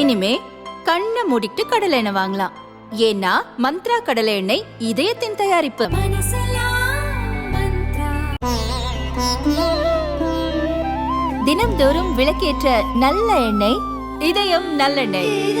இனிமே கண்ணை மூடிட்டு கடலை எண்ணெய் வாங்கலாம். ஏன்னா மந்த்ரா கடலை எண்ணெய் இதயத்தின் தயாரிப்பு. தினம்தோறும் விளக்கேற்ற நல்ல எண்ணெய் இதயம் நல்லெண்ணெய்.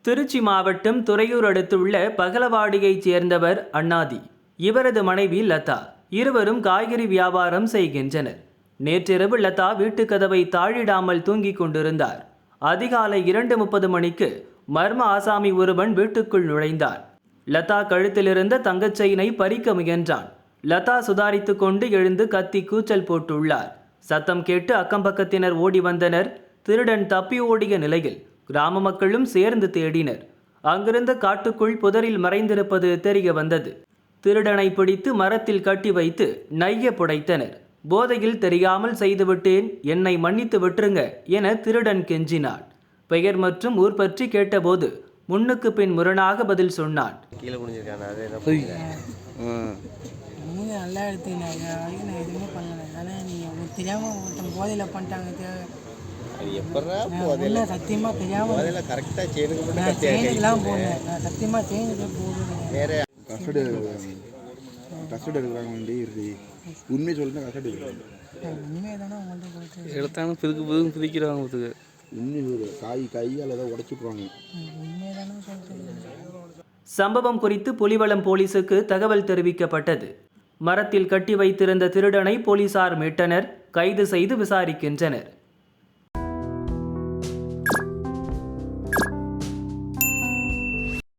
திருச்சி மாவட்டம் துறையூர் அடுத்துள்ள பகலவாடியைச் சேர்ந்தவர் அண்ணாதி. இவரது மனைவி லதா. இருவரும் காய்கறி வியாபாரம் செய்கின்றனர். நேற்றிரவு லதா வீட்டு கதவை தாழிடாமல் தூங்கிக் கொண்டிருந்தார். அதிகாலை இரண்டு முப்பது மணிக்கு மர்ம ஆசாமி ஒருவன் வீட்டுக்குள் நுழைந்தான் லதா கழுத்திலிருந்த தங்கச் செயினை பறிக்க முயன்றான். லதா சுதாரித்து கொண்டு எழுந்து கத்தி கூச்சல் போட்டுள்ளார். சத்தம் கேட்டு அக்கம்பக்கத்தினர் ஓடி வந்தனர். திருடன் தப்பி ஓடிய நிலையில் கிராம மக்களும் சேர்ந்து தேடினர். அங்கிருந்த காட்டுக்குள் புதரில் மறைந்திருப்பது தெரிய வந்தது. திருடனை பிடித்து மரத்தில் கட்டி வைத்து நைய புடைத்தனர். போதையில் தெரியாமல் செய்துவிட்டேன் என்னை மன்னித்து விட்டுருங்க என திருடன் கெஞ்சினான். பெயர் மற்றும் ஊர் பற்றி கேட்டபோது முன்னுக்கு பின் முரணாக பதில் சொன்னான். நல்லா எடுத்துக்கினாங்க நான் எதுவுமே பண்ணல. ஆனால் நீங்கள் உங்களுக்கு தெரியாமல் ஒருத்தன் போதையில் பண்ணிட்டாங்க எப்படா சத்தியமாக தெரியாமல் கரெக்டாக போனேன் நான் சத்தியமாக வேற கஸ்டடி கஸ்டடி எடுக்கிறாங்க வண்டி இருக்கு உண்மையை கஸ்டடி எடுக்கிறாங்க உண்மையை தானே உங்கள்கிட்ட போயிட்டு எடுத்தாலும் பிதுக்கு பிதுக்கு பிதிக்கிறாங்க பார்த்துக்க உண்மை காய் கையால் ஏதாவது உடச்சிட்ருவாங்க உண்மையை தானே சம்பவம் குறித்து புலிவளம் போலீசுக்கு தகவல் தெரிவிக்கப்பட்டது. மரத்தில் கட்டி வைத்திருந்த திருடனை போலீசார் மீட்டனர். கைது செய்து விசாரிக்கின்றனர்.